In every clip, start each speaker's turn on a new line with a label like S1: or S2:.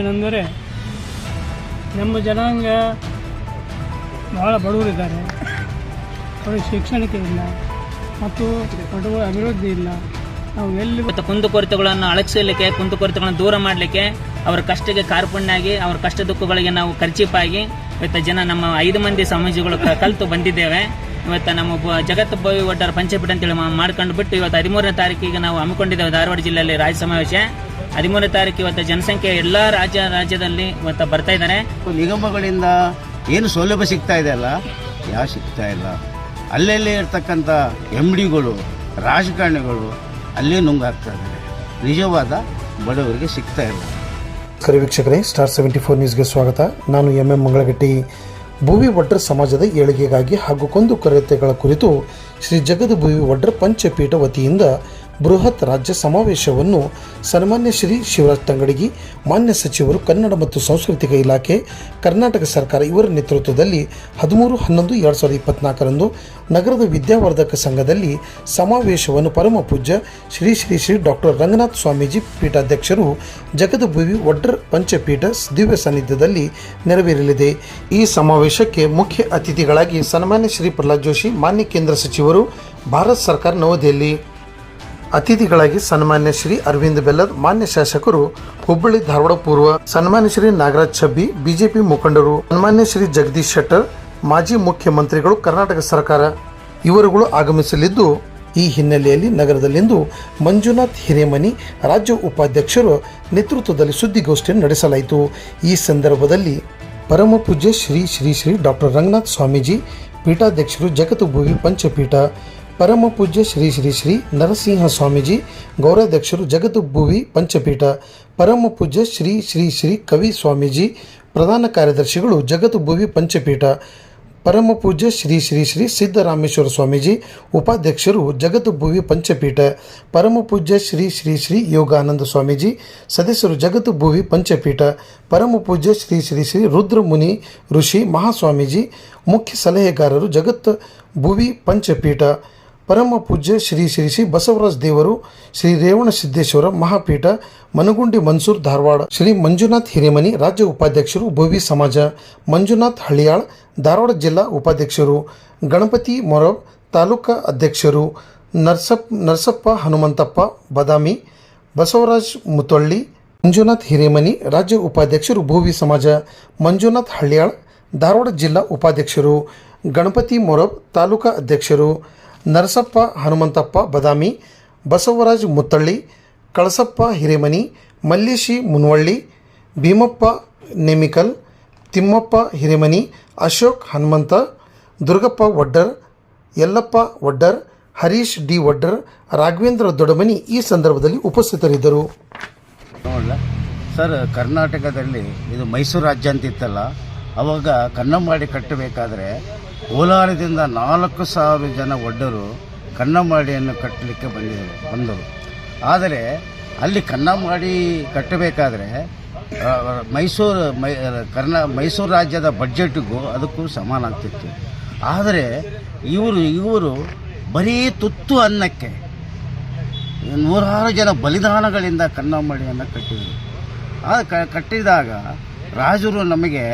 S1: ಏನೆಂದರೆ ನಮ್ಮ ಜನಾಂಗ ಭಾಳ ಬಡವರಿದ್ದಾರೆ. ಅವರಿಗೆ ಶಿಕ್ಷಣಕ್ಕೆ ಇಲ್ಲ ಮತ್ತು ಬಡವ ಅಭಿವೃದ್ಧಿ ಇಲ್ಲ. ನಾವು ಎಲ್ಲಿ
S2: ಇವತ್ತು ಕುಂದುಕೊರತೆಗಳನ್ನು ಅಳಗಿಸಲಿಕ್ಕೆ ಕುಂದುಕೊರತೆಗಳನ್ನು ದೂರ ಮಾಡಲಿಕ್ಕೆ ಅವರ ಕಷ್ಟಕ್ಕೆ ಕಾರ್ಪಣ್ಯಾಗಿ ಅವರ ಕಷ್ಟ ದುಃಖಗಳಿಗೆ ನಾವು ಖರ್ಚಿಪಾಗಿ ಇವತ್ತು ಜನ ನಮ್ಮ ಐದು ಮಂದಿ ಸಮಾಜಗಳು ಕಲಿತು ಬಂದಿದ್ದೇವೆ. ಇವತ್ತು ನಮ್ಮ ಜಗತ್ತು ಭವಿ ಒಡ್ಡರ ಪಂಚಪೀಠ ಅಂತೇಳಿ ಮಾಡ್ಕೊಂಡು ಬಿಟ್ಟು ಇವತ್ತು ಹದಿಮೂರನೇ ತಾರೀಕಿಗೆ ನಾವು ಹಮ್ಮಿಕೊಂಡಿದ್ದೇವೆ ಧಾರವಾಡ ಜಿಲ್ಲೆಯಲ್ಲಿ ರಾಜ್ಯ ಸಮಾವೇಶ. ಹದಿಮೂರನೇ ತಾರೀಕು ಇವತ್ತು ಜನಸಂಖ್ಯೆ ಎಲ್ಲ ರಾಜ್ಯ ರಾಜ್ಯದಲ್ಲಿ ಇವತ್ತು ಬರ್ತಾ ಇದ್ದಾರೆ
S3: ನಿಗಮಗಳಿಂದ ಏನು ಸೌಲಭ್ಯ ಸಿಗ್ತಾ ಇದೆ ಅಲ್ಲ? ಯಾವ ಸಿಗ್ತಾ ಇಲ್ಲ. ಅಲ್ಲಲ್ಲಿ ಇರ್ತಕ್ಕಂಥ ಎಂ ಡಿಗಳು ರಾಜಕಾರಣಿಗಳು ಅಲ್ಲೇ ನುಂಗಾಗ್ತಾ ಇದ್ದಾರೆ. ನಿಜವಾದ ಬಡವರಿಗೆ ಸಿಗ್ತಾ ಇಲ್ಲ.
S4: ಕರಿ ವೀಕ್ಷಕರೇ ಸ್ಟಾರ್ ಸೆವೆಂಟಿ ಫೋರ್ ನ್ಯೂಸ್ಗೆ ಸ್ವಾಗತ. ನಾನು ಎಂ ಎಂ ಮಂಗಳಗಟ್ಟಿ. ಭೂವಿ ಒಡ್ಡರ್ ಸಮಾಜದ ಏಳಿಗೆಗಾಗಿ ಹಾಗೂ ಕೊಂದು ಕೊರತೆಗಳ ಕುರಿತು ಶ್ರೀ ಜಗದ ಭೂವಿ ಒಡ್ಡರ್ ಪಂಚಪೀಠ ವತಿಯಿಂದ ಬೃಹತ್ ರಾಜ್ಯ ಸಮಾವೇಶವನ್ನು ಸನ್ಮಾನ್ಯ ಶ್ರೀ ಶಿವರಾಜ್ ತಂಗಡಗಿ, ಮಾನ್ಯ ಸಚಿವರು, ಕನ್ನಡ ಮತ್ತು ಸಾಂಸ್ಕೃತಿಕ ಇಲಾಖೆ, ಕರ್ನಾಟಕ ಸರ್ಕಾರ ಇವರ ನೇತೃತ್ವದಲ್ಲಿ ಹದಿಮೂರು, ಹನ್ನೊಂದು, ಎರಡು ಸಾವಿರದ ಇಪ್ಪತ್ನಾಲ್ಕರಂದು ನಗರದ ವಿದ್ಯಾವರ್ಧಕ ಸಂಘದಲ್ಲಿ ಸಮಾವೇಶವನ್ನು ಪರಮ ಪೂಜ್ಯ ಶ್ರೀ ಶ್ರೀ ಶ್ರೀ ಡಾಕ್ಟರ್ ರಂಗನಾಥ್ ಸ್ವಾಮೀಜಿ ಪೀಠಾಧ್ಯಕ್ಷರು ಜಗದಭುವಿ ಒಡ್ಡರ್ ಪಂಚಪೀಠ ದಿವ್ಯ ಸಾನ್ನಿಧ್ಯದಲ್ಲಿ ನೆರವೇರಲಿದೆ. ಈ ಸಮಾವೇಶಕ್ಕೆ ಮುಖ್ಯ ಅತಿಥಿಗಳಾಗಿ ಸನ್ಮಾನ್ಯ ಶ್ರೀ ಪ್ರಹ್ಲಾದ್ ಜೋಶಿ, ಮಾನ್ಯ ಕೇಂದ್ರ ಸಚಿವರು, ಭಾರತ ಸರ್ಕಾರ ನವದೆಹಲಿ. ಅತಿಥಿಗಳಾಗಿ ಸನ್ಮಾನ್ಯ ಶ್ರೀ ಅರವಿಂದ್ ಬೆಲ್ಲದ್, ಮಾನ್ಯ ಶಾಸಕರು ಹುಬ್ಬಳ್ಳಿ ಧಾರವಾಡ ಪೂರ್ವ, ಸನ್ಮಾನ್ಯ ಶ್ರೀ ನಾಗರಾಜ್ ಛಬ್ಬಿ, ಬಿಜೆಪಿ ಮುಖಂಡರು, ಸನ್ಮಾನ್ಯ ಶ್ರೀ ಜಗದೀಶ್ ಶೆಟ್ಟರ್, ಮಾಜಿ ಮುಖ್ಯಮಂತ್ರಿಗಳು, ಕರ್ನಾಟಕ ಸರ್ಕಾರ. ಇವರುಗಳು ಆಗಮಿಸಲಿದ್ದು ಈ ಹಿನ್ನೆಲೆಯಲ್ಲಿ ನಗರದಲ್ಲಿಂದು ಮಂಜುನಾಥ್ ಹಿರೇಮನಿ, ರಾಜ್ಯ ಉಪಾಧ್ಯಕ್ಷರು ನೇತೃತ್ವದಲ್ಲಿ ಸುದ್ದಿಗೋಷ್ಠಿಯನ್ನು ನಡೆಸಲಾಯಿತು. ಈ ಸಂದರ್ಭದಲ್ಲಿ ಪರಮ ಪೂಜ್ಯ ಶ್ರೀ ಶ್ರೀ ಶ್ರೀ ಡಾಕ್ಟರ್ ರಂಗನಾಥ್ ಸ್ವಾಮೀಜಿ, ಪೀಠಾಧ್ಯಕ್ಷರು ಜಗತ್ತುಭುವಿ ಪಂಚಪೀಠ ಪರಮ ಪೂಜ್ಯ ಶ್ರೀ ಶ್ರೀ ಶ್ರೀ ನರಸಿಂಹ ಸ್ವಾಮೀಜಿ ಗೌರಾಧ್ಯಕ್ಷರು ಜಗದ್ಭುವಿ ಪಂಚಪೀಠ ಪರಮ ಪೂಜ್ಯ ಶ್ರೀ ಶ್ರೀ ಶ್ರೀ ಕವಿ ಸ್ವಾಮೀಜಿ ಪ್ರಧಾನ ಕಾರ್ಯದರ್ಶಿಗಳು ಜಗದ್ಭುವಿ ಪಂಚಪೀಠ ಪರಮ ಪೂಜ್ಯ ಶ್ರೀ ಶ್ರೀ ಶ್ರೀ ಸಿದ್ದರಾಮೇಶ್ವರ ಸ್ವಾಮೀಜಿ ಉಪಾಧ್ಯಕ್ಷರು ಜಗದ್ಭುವಿ ಪಂಚಪೀಠ ಪರಮ ಪೂಜ್ಯ ಶ್ರೀ ಶ್ರೀ ಶ್ರೀ ಯೋಗಾನಂದ ಸ್ವಾಮೀಜಿ ಸದಸ್ಯರು ಜಗದ್ಭುವಿ ಪಂಚಪೀಠ ಪರಮ ಪೂಜ್ಯ ಶ್ರೀ ಶ್ರೀ ಶ್ರೀ ರುದ್ರಮುನಿ ಋಷಿ ಮಹಾಸ್ವಾಮೀಜಿ ಮುಖ್ಯ ಸಲಹೆಗಾರರು ಜಗತ್ ಭುವಿ ಪಂಚಪೀಠ ಪರಮ ಪೂಜ್ಯ ಶ್ರೀ ಶ್ರೀ ಶ್ರೀ ಬಸವರಾಜ ದೇವರು ಶ್ರೀ ರೇವಣ ಸಿದ್ದೇಶ್ವರ ಮಹಾಪೀಠ, ಮನಗುಂಡಿ ಮನ್ಸೂರ್ ಧಾರವಾಡ, ಶ್ರೀ ಮಂಜುನಾಥ್ ಹಿರೇಮನಿ ರಾಜ್ಯ ಉಪಾಧ್ಯಕ್ಷರು ಭೋವಿ ಸಮಾಜ, ಮಂಜುನಾಥ್ ಹಳಿಯಾಳ್ ಧಾರವಾಡ ಜಿಲ್ಲಾ ಉಪಾಧ್ಯಕ್ಷರು, ಗಣಪತಿ ಮೊರವ್ ತಾಲೂಕಾ ಅಧ್ಯಕ್ಷರು ನರ್ಸಪ್, ನರಸಪ್ಪ ಹನುಮಂತಪ್ಪ ಬದಾಮಿ, ಬಸವರಾಜ್ ಮುತೊಳ್ಳಿ, ಮಂಜುನಾಥ್ ಹಿರೇಮನಿ ರಾಜ್ಯ ಉಪಾಧ್ಯಕ್ಷರು ಭೋವಿ ಸಮಾಜ, ಮಂಜುನಾಥ್ ಹಳ್ಯಾಳ್ ಧಾರವಾಡ ಜಿಲ್ಲಾ ಉಪಾಧ್ಯಕ್ಷರು, ಗಣಪತಿ ಮೊರಬ್ ತಾಲೂಕಾ ಅಧ್ಯಕ್ಷರು ನರಸಪ್ಪ, ಹನುಮಂತಪ್ಪ, ಬದಾಮಿ, ಬಸವರಾಜ್ ಮುತ್ತಳ್ಳಿ, ಕಳಸಪ್ಪ, ಹಿರೇಮನಿ, ಮಲ್ಲೇಶಿ ಮುನ್ವಳ್ಳಿ, ಭೀಮಪ್ಪ ನೇಮಿಕಲ್, ತಿಮ್ಮಪ್ಪ ಹಿರೇಮನಿ, ಅಶೋಕ್ ಹನುಮಂತ, ದುರ್ಗಪ್ಪ ಒಡ್ಡರ್ ಯಲ್ಲಪ್ಪ ಒಡ್ಡರ್ ಹರೀಶ್ ಡಿ ಒಡ್ಡರ್ ರಾಘವೇಂದ್ರ ದೊಡಮನಿ ಈ ಸಂದರ್ಭದಲ್ಲಿ ಉಪಸ್ಥಿತರಿದ್ದರು.
S3: ಸರ್, ಕರ್ನಾಟಕದಲ್ಲಿ ಇದು ಮೈಸೂರು ರಾಜ್ಯ ಅಂತಿತ್ತಲ್ಲ, ಅವಾಗ ಕನ್ನಂಬಾಡಿ ಕಟ್ಟಬೇಕಾದ್ರೆ ಕೋಲಾರದಿಂದ ನಾಲ್ಕು ಸಾವಿರ ಜನ ಒಡ್ಡರು ಕನ್ನಂಬಾಡಿಯನ್ನು ಕಟ್ಟಲಿಕ್ಕೆ ಬಂದಿದ್ದರು ಬಂದರು. ಆದರೆ ಅಲ್ಲಿ ಕನ್ನಂಬಾಡಿ ಕಟ್ಟಬೇಕಾದ್ರೆ ಮೈಸೂರು ಕರ್ನಾ, ಮೈಸೂರು ರಾಜ್ಯದ ಬಡ್ಜೆಟ್ಗೂ ಅದಕ್ಕೂ ಸಮಾನ ಆಗ್ತಿತ್ತು. ಆದರೆ ಇವರು ಇವರು ಬರೀ ತುತ್ತು ಅನ್ನಕ್ಕೆ ನೂರಾರು ಜನ ಬಲಿದಾನಗಳಿಂದ ಕನ್ನಂಬಾಡಿಯನ್ನು ಕಟ್ಟಿದರು. ಆ ಕಟ್ಟಿದಾಗ ರಾಜರು ನಮಗೆ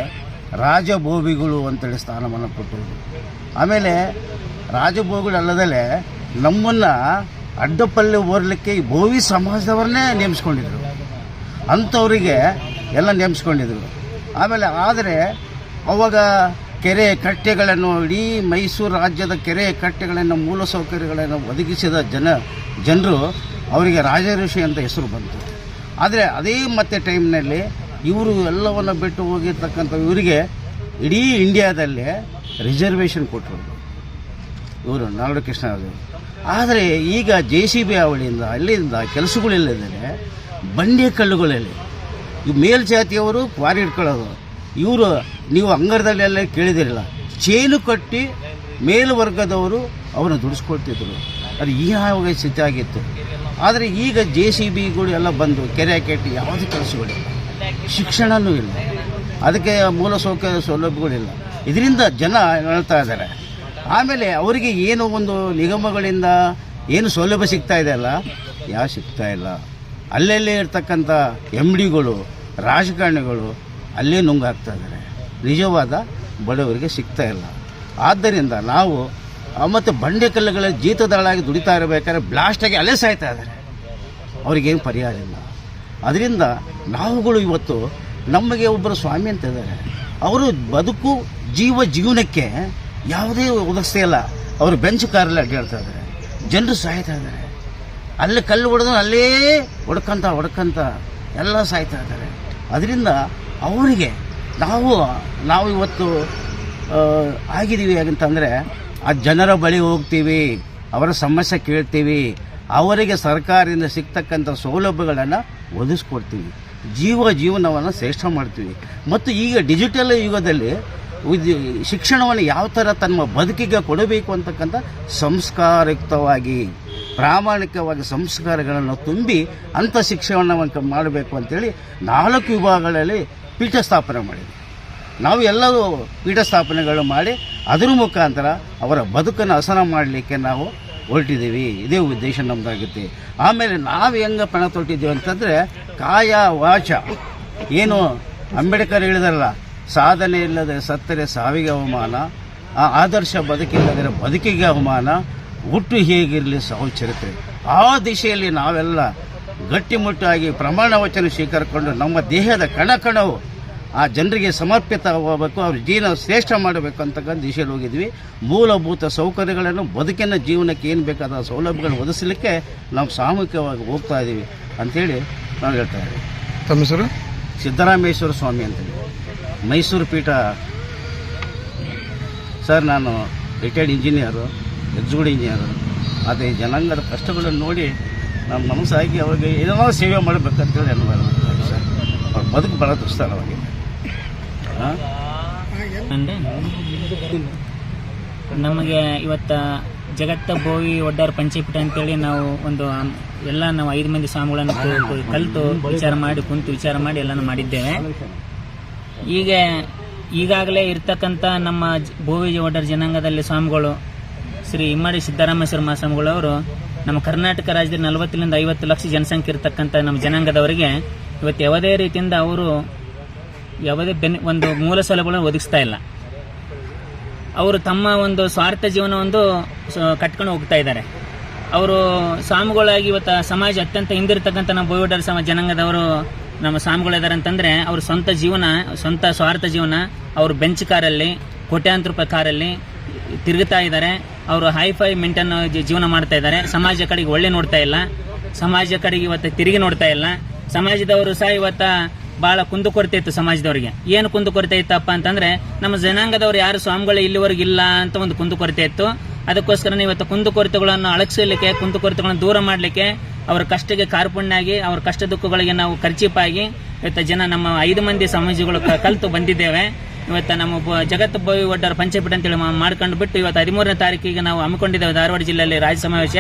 S3: ರಾಜಭೋಗಿಗಳು ಅಂತೇಳಿ ಸ್ಥಾನಮಾನ ಕೊಟ್ಟರು ಆಮೇಲೆ ರಾಜಭೋಗಿಗಳು ಅಲ್ಲದಲ್ಲೇ ನಮ್ಮನ್ನು ಅಡ್ಡಪಲ್ಲೆ ಓರ್ಲಿಕ್ಕೆ ಈ ಭೋವಿ ಸಮಾಜದವ್ರನ್ನೇ ನೇಮಿಸ್ಕೊಂಡಿದ್ರು. ಅಂಥವರಿಗೆ ಎಲ್ಲ ನೇಮಿಸ್ಕೊಂಡಿದ್ರು. ಆಮೇಲೆ ಆದರೆ ಅವಾಗ ಕೆರೆ ಕಟ್ಟೆಗಳನ್ನು ಇಡೀ ಮೈಸೂರು ರಾಜ್ಯದ ಕೆರೆ ಕಟ್ಟೆಗಳನ್ನು ಮೂಲಸೌಕರ್ಯಗಳನ್ನು ಒದಗಿಸಿದ ಜನ, ಜನರು ಅವರಿಗೆ ರಾಜಋಷಿ ಅಂತ ಹೆಸರು ಬಂತು. ಆದರೆ ಅದೇ ಮತ್ತೆ ಟೈಮ್ನಲ್ಲಿ ಇವರು ಎಲ್ಲವನ್ನು ಬಿಟ್ಟು ಹೋಗಿರ್ತಕ್ಕಂಥ ಇವರಿಗೆ ಇಡೀ ಇಂಡಿಯಾದಲ್ಲೇ ರಿಸರ್ವೇಷನ್ ಕೊಟ್ಟರು ಇವರು ನಾಡು ಕೃಷ್ಣ ಅವರು ಆದರೆ ಈಗ ಜೆ ಸಿ ಬಿ ಅವಳಿಯಿಂದ ಅಲ್ಲಿಂದ ಕೆಲಸಗಳಿಲ್ಲದೇ ಬಂಡೆ ಕಲ್ಲುಗಳಲ್ಲಿ ಮೇಲ್ಜಾತಿಯವರು ಕ್ವಾರಿ ಇಟ್ಕೊಳ್ಳೋದು ಇವರು ನೀವು ಅಂಗರದಲ್ಲೆಲ್ಲ ಕೇಳಿದಿರಲ್ಲ ಚೇಲು ಕಟ್ಟಿ ಮೇಲ್ವರ್ಗದವರು ಅವರನ್ನು ದುಡಿಸ್ಕೊಳ್ತಿದ್ರು. ಅದು ಈ ಯಾವಾಗ ಸ್ಥಿತಿ ಆಗಿತ್ತು. ಆದರೆ ಈಗ ಜೆ ಸಿ ಬಿಗಳು ಎಲ್ಲ ಬಂದು ಕೆರೆ ಕೆಟ್ಟು ಯಾವುದೇ ಕೆಲಸಗಳಿಲ್ಲ. ಶಿಕ್ಷಣನೂ ಇಲ್ಲ. ಅದಕ್ಕೆ ಮೂಲಸೌಕರ್ಯ ಸೌಲಭ್ಯಗಳಿಲ್ಲ. ಇದರಿಂದ ಜನ ಹೇಳ್ತಾ ಇದ್ದಾರೆ. ಆಮೇಲೆ ಅವರಿಗೆ ಏನು ಒಂದು ನಿಗಮಗಳಿಂದ ಏನು ಸೌಲಭ್ಯ ಸಿಗ್ತಾ ಇದೆ ಅಲ್ಲ? ಯಾವ ಸಿಗ್ತಾ ಇಲ್ಲ. ಅಲ್ಲಲ್ಲೇ ಇರ್ತಕ್ಕಂಥ ಎಂ ಡಿಗಳು ರಾಜಕಾರಣಿಗಳು ಅಲ್ಲೇ ನುಂಗಾಗ್ತಾ ಇದ್ದಾರೆ. ನಿಜವಾದ ಬಡವರಿಗೆ ಸಿಗ್ತಾ ಇಲ್ಲ. ಆದ್ದರಿಂದ ನಾವು ಮತ್ತು ಬಂಡೆ ಕಲ್ಲುಗಳ ಜೀತದಾಳಾಗಿ ದುಡಿತಾ ಇರಬೇಕಾದ್ರೆ ಬ್ಲಾಸ್ಟಾಗಿ ಅಲ್ಲೇ ಸಾಯ್ತಾ ಇದ್ದಾರೆ. ಅವ್ರಿಗೇನು ಪರಿಹಾರ ಇಲ್ಲ. ಅದರಿಂದ ನಾವುಗಳು ಇವತ್ತು ನಮಗೆ ಒಬ್ಬರು ಸ್ವಾಮಿ ಅಂತ ಇದ್ದಾರೆ. ಅವರು ಬದುಕು ಜೀವ ಜೀವನಕ್ಕೆ ಯಾವುದೇ ಒದಗಿಸ್ತಾ ಇಲ್ಲ. ಅವರು ಬೆಂಚ್ ಕಾರಲ್ಲಿ ಅಡ್ಡಾಡ್ತಾ ಇದ್ದಾರೆ. ಜನರು ಸಾಯ್ತಾ ಇದ್ದಾರೆ. ಅಲ್ಲಿ ಕಲ್ಲು ಹೊಡೆದ್ರೆ ಅಲ್ಲೇ ಹೊಡ್ಕಂತ ಹೊಡ್ಕಂತ ಎಲ್ಲ ಸಾಯ್ತಾ ಇದ್ದಾರೆ. ಅದರಿಂದ ಅವರಿಗೆ ನಾವು ನಾವು ಇವತ್ತು ಆಗಿದ್ದೀವಿ ಅಂತಂದರೆ ಆ ಜನರ ಬಳಿ ಹೋಗ್ತೀವಿ, ಅವರ ಸಮಸ್ಯೆ ಕೇಳ್ತೀವಿ, ಅವರಿಗೆ ಸರ್ಕಾರದಿಂದ ಸಿಗ್ತಕ್ಕಂಥ ಸೌಲಭ್ಯಗಳನ್ನು ಒದಗಿಸ್ಕೊಡ್ತೀವಿ ಜೀವ ಜೀವನವನ್ನು ಶ್ರೇಷ್ಠ ಮಾಡ್ತೀವಿ. ಮತ್ತು ಈಗ ಡಿಜಿಟಲ್ ಯುಗದಲ್ಲಿ ಶಿಕ್ಷಣವನ್ನು ಯಾವ ಥರ ತಮ್ಮ ಬದುಕಿಗೆ ಕೊಡಬೇಕು ಅಂತಕ್ಕಂಥ ಸಂಸ್ಕಾರಯುಕ್ತವಾಗಿ, ಪ್ರಾಮಾಣಿಕವಾಗಿ ಸಂಸ್ಕಾರಗಳನ್ನು ತುಂಬಿ ಅಂಥ ಶಿಕ್ಷಣವನ್ನು ಮಾಡಬೇಕು ಅಂತೇಳಿ ನಾಲ್ಕು ವಿಭಾಗಗಳಲ್ಲಿ ಪೀಠ ಸ್ಥಾಪನೆ ಮಾಡಿದೆ ನಾವು ಎಲ್ಲರೂ ಪೀಠ ಸ್ಥಾಪನೆಗಳು ಮಾಡಿ ಅದರ ಮುಖಾಂತರ ಅವರ ಬದುಕನ್ನು ಹಸನ ಮಾಡಲಿಕ್ಕೆ ನಾವು ಹೊರಟಿದ್ದೀವಿ. ಇದೇ ಉದ್ದೇಶ ನಮ್ಮದಾಗುತ್ತೆ ಆಮೇಲೆ ನಾವು ಹೆಂಗೆ ಪಣ ತೊಟ್ಟಿದ್ದೀವಿ ಅಂತಂದರೆ ಕಾಯ ವಾಚ. ಏನು ಅಂಬೇಡ್ಕರ್ ಹೇಳಿದಾರಲ್ಲ, ಸಾಧನೆ ಇಲ್ಲದೆ ಸತ್ತರೆ ಸಾವಿಗೆ ಅವಮಾನ, ಆ ಆದರ್ಶ ಬದುಕಿಲ್ಲದರೆ ಬದುಕಿಗೆ ಅವಮಾನ, ಹುಟ್ಟು ಹೇಗಿರಲಿ ಸಾವು ಆ ದಿಶೆಯಲ್ಲಿ ನಾವೆಲ್ಲ ಗಟ್ಟಿಮುಟ್ಟಾಗಿ ಪ್ರಮಾಣ ವಚನ ಸ್ವೀಕರಿಕೊಂಡು ನಮ್ಮ ದೇಹದ ಕಣ ಕಣವು ಆ ಜನರಿಗೆ ಸಮರ್ಪಿತವಾಗಬೇಕು ಅವ್ರ ಜೀವನ ಶ್ರೇಷ್ಠ ಮಾಡಬೇಕು ಅಂತಕ್ಕಂಥ ದಿಶೆಯಲ್ಲಿ ಹೋಗಿದ್ವಿ. ಮೂಲಭೂತ ಸೌಕರ್ಯಗಳನ್ನು ಬದುಕಿನ ಜೀವನಕ್ಕೆ ಏನು ಬೇಕಾದ ಸೌಲಭ್ಯಗಳನ್ನು ಒದಗಿಸಲಿಕ್ಕೆ ನಾವು ಸಾಮೂಹಿಕವಾಗಿ ಹೋಗ್ತಾ ಇದ್ದೀವಿ ಅಂಥೇಳಿ ನಾವು ಹೇಳ್ತಾ ಇದ್ದೀವಿ.
S4: ತಮ್ಮ ಹೆಸರು?
S3: ಸಿದ್ದರಾಮೇಶ್ವರ ಸ್ವಾಮಿ ಅಂತೇಳಿ. ಮೈಸೂರು ಪೀಠ. ಸರ್ ನಾನು ರಿಟೈರ್ಡ್ ಇಂಜಿನಿಯರು ಎಕ್ಸಿಕ್ಯೂಟಿವ್ ಇಂಜಿನಿಯರು. ಅದೇ ಈ ಜನಾಂಗದ ಕಷ್ಟಗಳನ್ನು ನೋಡಿ ನಮ್ಮ ಮನಸ್ಸಾಗಿ ಅವಾಗ ಏನೋ ಸೇವೆ ಮಾಡಬೇಕಂತೇಳಿ ಅನ್ಬೋದು ಸರ್. ಅವ್ರ ಬದುಕು ಭಾಳ ದುಸ್ತಾರ ಅವಾಗ ಹಾಂ
S2: ಅಂದ್ರೆ ನಮಗೆ ಇವತ್ತ ಜಗತ್ತ ಭೋವಿ ಒಡ್ಡಾರ ಪಂಚಪೀಠ ಅಂತೇಳಿ ನಾವು ಒಂದು ಎಲ್ಲ ನಾವು ಐದು ಮಂದಿ ಸ್ವಾಮಿಗಳನ್ನು ಕಲಿತು ವಿಚಾರ ಮಾಡಿ, ಕುಂತು ವಿಚಾರ ಮಾಡಿ ಎಲ್ಲಾನು ಮಾಡಿದ್ದೇವೆ. ಈಗ ಈಗಾಗಲೇ ಇರ್ತಕ್ಕಂಥ ನಮ್ಮ ಭೋವಿ ಒಡ್ಡಾರ ಜನಾಂಗದಲ್ಲಿ ಸ್ವಾಮಿಗಳು ಶ್ರೀ ಇಮ್ಮಡಿ ಸಿದ್ದರಾಮೇಶ್ವರ ಮಹಾಸ್ವಾಮಿಗಳು ಅವರು ನಮ್ಮ ಕರ್ನಾಟಕ ರಾಜ್ಯದಲ್ಲಿ ನಲವತ್ತರಿಂದ ಐವತ್ತು ಲಕ್ಷ ಜನಸಂಖ್ಯೆ ಇರತಕ್ಕಂಥ ನಮ್ಮ ಜನಾಂಗದವರಿಗೆ ಇವತ್ತು ಯಾವುದೇ ರೀತಿಯಿಂದ ಅವರು ಯಾವುದೇ ಬೆನ್ ಒಂದು ಮೂಲ ಸೌಲಭ್ಯಗಳನ್ನು ಒದಗಿಸ್ತಾ ಇಲ್ಲ. ಅವರು ತಮ್ಮ ಒಂದು ಸ್ವಾರ್ಥ ಜೀವನ ಒಂದು ಕಟ್ಕೊಂಡು ಹೋಗ್ತಾ ಇದ್ದಾರೆ. ಅವರು ಸ್ವಾಮಿಗಳಾಗಿ ಇವತ್ತು ಸಮಾಜ ಅತ್ಯಂತ ಹಿಂದಿರ್ತಕ್ಕಂಥ ನಮ್ಮ ಬೋಯೋಡರ್ ಸಮ ಜನಾಂಗದವರು ನಮ್ಮ ಸ್ವಾಮಿಗಳಿದ್ದಾರೆ ಅಂತಂದರೆ, ಅವ್ರ ಸ್ವಂತ ಜೀವನ, ಸ್ವಂತ ಸ್ವಾರ್ಥ ಜೀವನ ಅವರು ಬೆಂಚ್ ಕಾರಲ್ಲಿ, ಕೋಟ್ಯಾಂತರ ರೂಪಾಯಿ ಕಾರಲ್ಲಿ ತಿರುಗುತ್ತಾ ಇದ್ದಾರೆ. ಅವರು ಹೈಫೈ ಮೆಂಟನ್ ಜೀವನ ಮಾಡ್ತಾ ಇದ್ದಾರೆ. ಸಮಾಜ ಕಡೆಗೆ ಒಳ್ಳೆ ನೋಡ್ತಾ ಇಲ್ಲ. ಸಮಾಜ ಕಡೆಗೆ ಇವತ್ತು ತಿರುಗಿ ನೋಡ್ತಾ ಇಲ್ಲ. ಸಮಾಜದವರು ಸಹ ಇವತ್ತ ಬಹಳ ಕುಂದುಕೊರತೆ ಇತ್ತು ಸಮಾಜದವರಿಗೆ. ಏನು ಕುಂದುಕೊರತೆ ಇತ್ತಪ್ಪ ಅಂತಂದ್ರೆ, ನಮ್ಮ ಜನಾಂಗದವರು ಯಾರು ಸ್ವಾಮಿಗಳು ಇಲ್ಲಿವರೆಗೆ ಇಲ್ಲ ಅಂತ ಒಂದು ಕುಂದುಕೊರತೆ ಇತ್ತು. ಅದಕ್ಕೋಸ್ಕರ ಇವತ್ತು ಕುಂದುಕೊರತೆಗಳನ್ನು ಅಳಗಿಸಲಿಕ್ಕೆ ಕುಂದುಕೊರತೆಗಳನ್ನು ದೂರ ಮಾಡಲಿಕ್ಕೆ ಅವರ ಕಷ್ಟಕ್ಕೆ ಕಾರ್ಪುಣ್ಯಾಗಿ, ಅವರ ಕಷ್ಟ ದುಃಖಗಳಿಗೆ ನಾವು ಖರ್ಚಿಪಾಗಿ ಇವತ್ತು ಜನ ನಮ್ಮ ಐದು ಮಂದಿ ಸಮಾಜಗಳು ಕಲಿತು ಬಂದಿದ್ದೇವೆ. ಇವತ್ತು ನಮ್ಮ ಜಗತ್ತು ಭವಿ ಒಡ್ಡರ ಪಂಚಪೀಠ ಅಂತೇಳಿ ಮಾಡ್ಕೊಂಡು ಬಿಟ್ಟು ಇವತ್ತು ಹದಿಮೂರನೇ ತಾರೀಕಿಗೆ ನಾವು ಹಮ್ಮಿಕೊಂಡಿದ್ದೇವೆ ಧಾರವಾಡ ಜಿಲ್ಲೆಯಲ್ಲಿ ರಾಜ್ಯ ಸಮಾವೇಶ.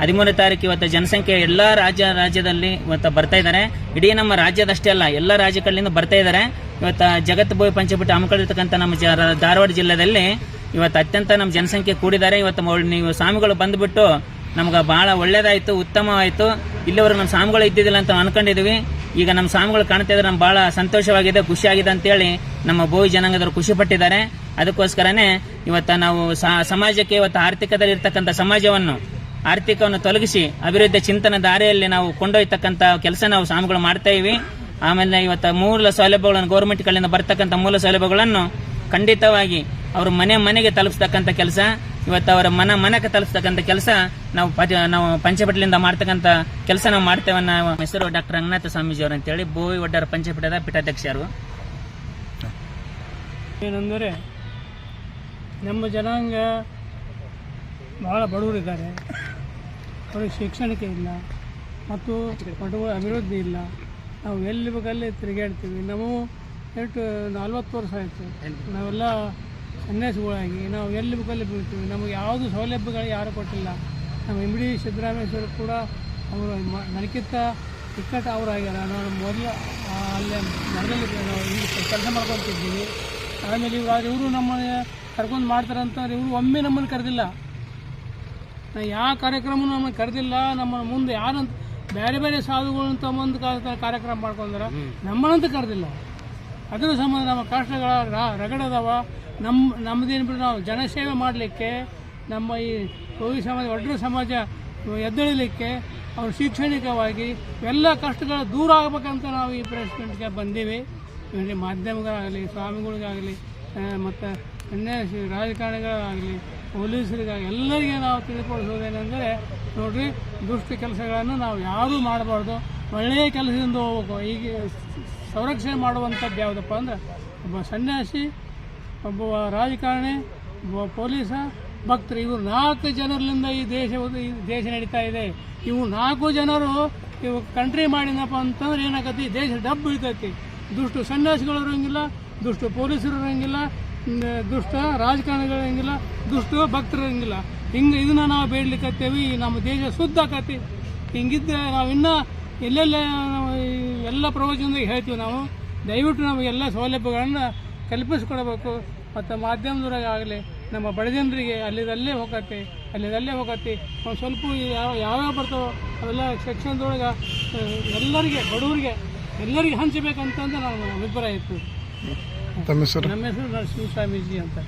S2: ಹದಿಮೂರನೇ ತಾರೀಕು ಇವತ್ತು ಜನಸಂಖ್ಯೆ ಎಲ್ಲ ರಾಜ್ಯ ರಾಜ್ಯದಲ್ಲಿ ಇವತ್ತು ಬರ್ತಾ ಇದ್ದಾರೆ. ಇಡೀ ನಮ್ಮ ರಾಜ್ಯದಷ್ಟೇ ಅಲ್ಲ, ಎಲ್ಲ ರಾಜ್ಯಗಳಿಂದ ಬರ್ತಾ ಇದ್ದಾರೆ. ಇವತ್ತು ಜಗತ್ತು ಬೋಯ್ ಪಂಚಪಟ್ಟಿ ಹಮ್ಮಿಕೊಂಡಿರ್ತಕ್ಕಂಥ ನಮ್ಮ ಜ- ಧಾರವಾಡ ಜಿಲ್ಲೆಯಲ್ಲಿ ಇವತ್ತು ಅತ್ಯಂತ ನಮ್ಮ ಜನಸಂಖ್ಯೆ ಕೂಡಿದ್ದಾರೆ. ಇವತ್ತು ನೀವು ಸ್ವಾಮಿಗಳು ಬಂದ್ಬಿಟ್ಟು ನಮ್ಗೆ ಭಾಳ ಒಳ್ಳೇದಾಯಿತು, ಉತ್ತಮವಾಯಿತು. ಇಲ್ಲಿವರೆಗೂ ನಮ್ಮ ಸ್ವಾಮಿಗಳು ಇದ್ದಿದ್ದಿಲ್ಲ ಅಂತ ಅನ್ಕೊಂಡಿದ್ವಿ. ಈಗ ನಮ್ಮ ಸ್ವಾಮಿಗಳು ಕಾಣ್ತಾ ಇದ್ರೆ ನಮ್ಗೆ ಭಾಳ ಸಂತೋಷವಾಗಿದೆ ಖುಷಿಯಾಗಿದೆ ಅಂತೇಳಿ ನಮ್ಮ ಭೂಮಿ ಜನಾಂಗದವರು ಖುಷಿ ಪಟ್ಟಿದ್ದಾರೆ. ಅದಕ್ಕೋಸ್ಕರನೇ ಇವತ್ತು ನಾವು ಸಮಾಜಕ್ಕೆ ಇವತ್ತು ಆರ್ಥಿಕದಲ್ಲಿ ಇರ್ತಕ್ಕಂಥ ಸಮಾಜವನ್ನು ಆರ್ಥಿಕವನ್ನು ತೊಲಗಿಸಿ ಅಭಿವೃದ್ಧಿ ಚಿಂತನ ದಾರಿಯಲ್ಲಿ ನಾವು ಕೊಂಡೊಯ್ತಕ್ಕಂಥ ಕೆಲಸ ನಾವು ಸ್ವಾಮಿಗಳು ಮಾಡ್ತಾ ಇವಿ ಆಮೇಲೆ ಇವತ್ತು ಮೂಲ ಸೌಲಭ್ಯಗಳನ್ನು ಗೌರ್ಮೆಂಟ್ಗಳಿಂದ ಬರ್ತಕ್ಕಂಥ ಮೂಲ ಸೌಲಭ್ಯಗಳನ್ನು ಖಂಡಿತವಾಗಿ ಅವರು ಮನೆ ಮನೆಗೆ ತಲುಪಿಸ್ತಕ್ಕಂಥ ಕೆಲಸ, ಇವತ್ತು ಅವರ ಮನ ಮನಕ್ಕೆ ತಲುಪಿಸ್ತಕ್ಕಂಥ ಕೆಲಸ ನಾವು ನಾವು ಪಂಚಪಟ್ಟಲಿಂದ ಮಾಡ್ತಕ್ಕಂಥ ಕೆಲಸ ನಾವು ಮಾಡ್ತೇವೆ ನಾವು ಹೆಸರು ಡಾಕ್ಟರ್ ರಂಗನಾಥ ಸ್ವಾಮೀಜಿ ಅವರು ಅಂತೇಳಿ ಬೋವಿ ಒಡ್ಡರ ಪಂಚಪೀಠದ ಪೀಠಾಧ್ಯಕ್ಷರು.
S1: ಏನಂದರೆ ನಮ್ಮ ಜನಾಂಗ ಭಾಳ ಬಡವರಿದ್ದಾರೆ. ಅವರಿಗೆ ಶೈಕ್ಷಣಿಕ ಇಲ್ಲ. ಮತ್ತು ಬಡವರ ಅಭಿವೃದ್ಧಿ ಇಲ್ಲ. ನಾವು ಎಲ್ಲಿ ಬೇಕಲ್ಲಿ ತಿರುಗಾಡ್ತೀವಿ ನಾವು ಎಷ್ಟು, ನಲ್ವತ್ತು ವರ್ಷ ಆಯಿತು. ನಾವೆಲ್ಲ ಸನ್ಯಾಸಿಗಳಾಗಿ, ನಾವು ಎಲ್ಲಿ ಬೇಕಲ್ಲಿ ಬೀಳ್ತೀವಿ. ನಮಗೆ ಯಾವುದು ಸೌಲಭ್ಯಗಳು ಯಾರು ಕೊಟ್ಟಿಲ್ಲ. ನಮ್ಮ ಇಮಿಡಿ ಸಿದ್ದರಾಮೇಶ್ವರ ಕೂಡ ಅವರು ನನಗಿಂತ ಟಿಕೆಟ್ ಅವ್ರು ಆಗ್ಯಾರ ನಾನು ಮೊದಲು ಅಲ್ಲೇ ಮೊದಲಲ್ಲಿ ನಾವು ಇಲ್ಲಿ ಕೆಲಸ ಮಾಡ್ಕೊತಿದ್ದೀವಿ ಆಮೇಲೆ ಇವಾಗ ಇವರು ನಮ್ಮನ್ನು ಕರ್ಕೊಂಡು ಮಾಡ್ತಾರೆ ಅಂತಂದ್ರೆ ಇವರು ಒಮ್ಮೆ ನಮ್ಮನ್ನು ಕರೆದಿಲ್ಲ. ಯಾವ ಕಾರ್ಯಕ್ರಮನೂ ನಮ್ಮನ್ನು ಕರೆದಿಲ್ಲ ನಮ್ಮ ಮುಂದೆ ಯಾರಂತ ಬೇರೆ ಬೇರೆ ಸಾಧುಗಳು ತಮ್ಮೊಂದು ಕಾರ್ಯಕ್ರಮ ಮಾಡ್ಕೊಂಡ್ರೆ ನಮ್ಮನ್ನಂತ ಕರೆದಿಲ್ಲ. ಅದರ ಸಂಬಂಧ ನಮ್ಮ ಕಷ್ಟಗಳ ರಗಡದವ ನಮ್ಮ ನಮ್ಮದೇನು ಬಿಟ್ಟು ನಾವು ಜನಸೇವೆ ಮಾಡಲಿಕ್ಕೆ ನಮ್ಮ ಈ ಕೋವಿ ಸಮಾಜ ಒಡ್ರ ಸಮಾಜ ಎದ್ದೇಳಲಿಕ್ಕೆ ಅವ್ರು ಶೈಕ್ಷಣಿಕವಾಗಿ ಎಲ್ಲ ಕಷ್ಟಗಳ ದೂರ ಆಗ್ಬೇಕಂತ ನಾವು ಈ ಪ್ರೆಸಿಡೆಂಟ್ಗೆ ಬಂದೀವಿ. ಮಾಧ್ಯಮಗಳಾಗಲಿ ಸ್ವಾಮಿಗಳಿಗಾಗಲಿ ಮತ್ತು ಅನ್ಯ ರಾಜಕಾರಣಿಗಳಾಗಲಿ ಪೊಲೀಸರಿಗಾಗಲಿ ಎಲ್ಲರಿಗೆ ನಾವು ತಿಳ್ಕೊಳಿಸೋದೇನೆಂದರೆ, ನೋಡ್ರಿ, ದುಷ್ಟ ಕೆಲಸಗಳನ್ನು ನಾವು ಯಾರೂ ಮಾಡಬಾರ್ದು. ಒಳ್ಳೆಯ ಕೆಲಸದಿಂದ ಹೋಗ್ಬೇಕು. ಈಗ ಸಂರಕ್ಷಣೆ ಮಾಡುವಂಥದ್ದು ಯಾವುದಪ್ಪ ಅಂದ್ರೆ, ಒಬ್ಬ ಸನ್ಯಾಸಿ, ಒಬ್ಬ ರಾಜಕಾರಣಿ, ಒಬ್ಬ ಪೊಲೀಸ, ಭಕ್ತರು. ಇವರು ನಾಲ್ಕು ಜನರಿಂದ ಈ ದೇಶ ಈ ದೇಶ ನಡೀತಾ ಇದೆ. ಇವು ನಾಲ್ಕು ಜನರು ಇವು ಕಂಟ್ರಿ ಮಾಡಿದಪ್ಪ ಅಂತಂದ್ರೆ ಏನಾಗತ್ತೆ? ದೇಶ ಡಬ್ಬು ಇರ್ತೈತಿ. ದುಷ್ಟು ಸನ್ಯಾಸಿಗಳು ಇರೋಂಗಿಲ್ಲ, ದುಷ್ಟು ಪೊಲೀಸರು ಇರೋಂಗಿಲ್ಲ ದುಷ್ಟ, ರಾಜಕಾರಣಿಗಳು ಹಂಗಿಲ್ಲ, ದುಷ್ಟ, ಭಕ್ತರು ಹಂಗಿಲ್ಲ. ಹಿಂಗೆ ಇದನ್ನ ನಾವು ಬೇಡ್ಲಿಕ್ಕತ್ತೇವಿ ನಮ್ಮ ದೇಶ ಶುದ್ಧ ಆಕತಿ. ಹಿಂಗಿದ್ರೆ ನಾವು ಇನ್ನೂ ಎಲ್ಲೆಲ್ಲೇ ಎಲ್ಲ ಪ್ರವಚನದಾಗ ಹೇಳ್ತೀವಿ ನಾವು. ದಯವಿಟ್ಟು ನಮಗೆಲ್ಲ ಸೌಲಭ್ಯಗಳನ್ನು ಕಲ್ಪಿಸ್ಕೊಡ್ಬೇಕು. ಮತ್ತು ಮಾಧ್ಯಮದವ್ರಾಗ ಆಗಲಿ, ನಮ್ಮ ಬಡ ಜನರಿಗೆ ಅಲ್ಲಿದಲ್ಲೇ ಹೋಗತ್ತೆ ಅಲ್ಲಿದಲ್ಲೇ ಹೋಗತ್ತೆ. ಒಂದು ಸ್ವಲ್ಪ ಯಾವ, ಯಾವ್ಯಾವ ಬರ್ತಾವೋ ಅವೆಲ್ಲ ಸೆಕ್ಷನ್ದೊಳಗೆ ಎಲ್ಲರಿಗೆ, ಬಡವರಿಗೆ, ಎಲ್ಲರಿಗೆ ಹಂಚಬೇಕಂತಂದು ನಾನು ಅಭಿಪ್ರಾಯ ಇತ್ತು
S4: ತಮ್ಮ ಹೆಸರು
S1: ನಮ್ಮ ಹೆಸರು ನರಸಿಂಹ ಸ್ವಾಮೀಜಿ ಅಂತ